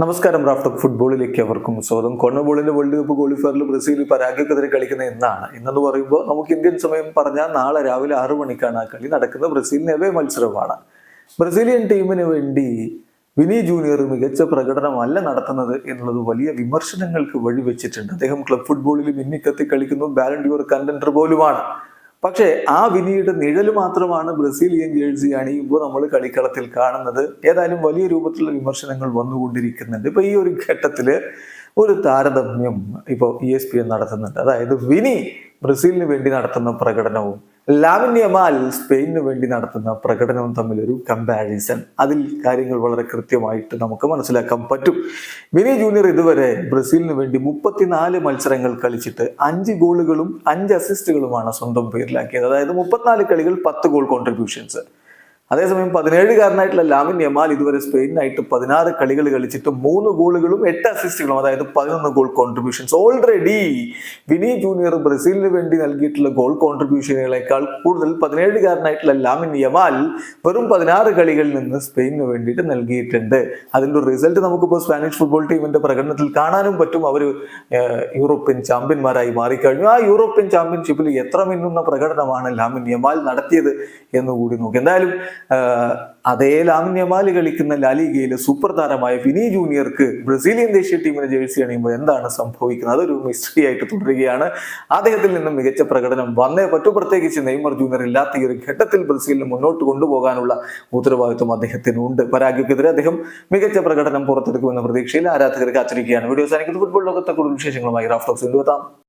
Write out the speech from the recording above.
നമസ്കാരം റാഫ്റ്റ് ഫുട്ബോളിലേക്ക് അവർക്കും സ്വാഗതം. കൊണ്ണബോളിന്റെ വേൾഡ് കപ്പ് ക്വാളിഫയറിൽ ബ്രസീൽ പരാഗ്യക്കെതിരെ കളിക്കുന്ന എന്നാണ് ഇന്നെന്ന് പറയുമ്പോൾ നമുക്ക് ഇന്ത്യൻ സമയം പറഞ്ഞാൽ നാളെ രാവിലെ ആറു മണിക്കാണ് ആ കളി നടക്കുന്ന ബ്രസീലിന് മത്സരമാണ്. ബ്രസീലിയൻ ടീമിന് വേണ്ടി വിനി ജൂനിയർ മികച്ച പ്രകടനമല്ല നടത്തുന്നത് എന്നുള്ളത് വലിയ വിമർശനങ്ങൾക്ക് വഴിവെച്ചിട്ടുണ്ട്. അദ്ദേഹം ക്ലബ് ഫുട്ബോളിൽ മിന്നിക്കത്തി കളിക്കുന്നു. ബാലൻഡിയോർ കണ്ടന്റർ പോലുമാണ്. പക്ഷേ ആ വിനിയുടെ നിഴൽ മാത്രമാണ് ബ്രസീലിയൻ ജേഴ്സി അണിയുമ്പോൾ നമ്മൾ കളിക്കളത്തിൽ കാണുന്നത്. ഏതായാലും വലിയ രൂപത്തിലുള്ള വിമർശനങ്ങൾ വന്നുകൊണ്ടിരിക്കുന്നുണ്ട്. ഇപ്പൊ ഈ ഒരു ഘട്ടത്തിൽ ഒരു താരതമ്യം ഇപ്പോൾ ഇ എസ് പി എൻ നടത്തുന്നുണ്ട്. അതായത് വിനി ബ്രസീലിന് വേണ്ടി നടത്തുന്ന പ്രകടനവും ലാവിൻ സ്പെയിനു വേണ്ടി നടത്തുന്ന പ്രകടനവും തമ്മിലൊരു കമ്പാരിസൺ അതിൽ കാര്യങ്ങൾ വളരെ കൃത്യമായിട്ട് നമുക്ക് മനസ്സിലാക്കാൻ പറ്റും. വിനി ജൂനിയർ ഇതുവരെ ബ്രസീലിന് വേണ്ടി മുപ്പത്തിനാല് മത്സരങ്ങൾ കളിച്ചിട്ട് അഞ്ച് ഗോളുകളും അഞ്ച് അസിസ്റ്റുകളുമാണ് സ്വന്തം പേരിലാക്കിയത്. അതായത് മുപ്പത്തിനാല് കളികൾ പത്ത് ഗോൾ കോൺട്രിബ്യൂഷൻസ് അതേസമയം പതിനേഴുകാരനായിട്ടുള്ള ലാമിൻ യമാൽ ഇതുവരെ സ്പെയിനായിട്ട് പതിനാറ് കളികൾ കളിച്ചിട്ട് മൂന്ന് ഗോളുകളും എട്ട് അസിസ്റ്റുകളും അതായത് പതിനൊന്ന് goal contributions already Vini junior ബ്രസീലിന് വേണ്ടി നൽകിയിട്ടുള്ള ഗോൾ കോൺട്രിബ്യൂഷനുകളെക്കാൾ കൂടുതൽ പതിനേഴുകാരനായിട്ടുള്ള ലാമിൻ യമാൽ വെറും പതിനാറ് കളികളിൽ നിന്ന് സ്പെയിനിന് വേണ്ടിയിട്ട് നൽകിയിട്ടുണ്ട്. അതിന്റെ ഒരു റിസൾട്ട് നമുക്കിപ്പോൾ സ്പാനിഷ് ഫുട്ബോൾ ടീമിന്റെ പ്രകടനത്തിൽ കാണാനും പറ്റും. അവർ യൂറോപ്യൻ ചാമ്പ്യന്മാരായി മാറിക്കഴിഞ്ഞു. ആ യൂറോപ്യൻ ചാമ്പ്യൻഷിപ്പിൽ എത്ര മിന്നുന്ന പ്രകടനമാണ് ലാമിൻ യമാൽ നടത്തിയത് എന്ന് കൂടി നോക്കി. എന്തായാലും അതേ ലാമിന്യമാൽ കളിക്കുന്ന ലാലിഗയിലെ സൂപ്പർ താരമായ വിനി ജൂനിയർക്ക് ബ്രസീലിയൻ ദേശീയ ടീമിന് ജേഴ്സി അണിയുമ്പോൾ എന്താണ് സംഭവിക്കുന്നത്? അതൊരു മിസ്റ്ററി ആയിട്ട് തുടരുകയാണ്. അദ്ദേഹത്തിൽ നിന്നും മികച്ച പ്രകടനം വന്നേ പറ്റൂ. പ്രത്യേകിച്ച് നെയ്മർ ജൂനിയർ ഇല്ലാത്ത ഈ ഒരു ഘട്ടത്തിൽ ബ്രസീലിനെ മുന്നോട്ട് കൊണ്ടുപോകാനുള്ള ഉത്തരവാദിത്വം അദ്ദേഹത്തിനുണ്ട്. പരാഗ്യക്കെതിരെ അദ്ദേഹം മികച്ച പ്രകടനം പുറത്തെടുക്കുമെന്ന പ്രതീക്ഷയിൽ ആരാധകർ കാത്തിരിക്കുകയാണ്. വീഡിയോ സാനിക്കുന്ന ഫുട്ബോൾ ലോകത്തെ കൂടുതൽ വിശേഷങ്ങളുമായി റാഫ്റ്റോക്സ് കൊണ്ടുവെത്താം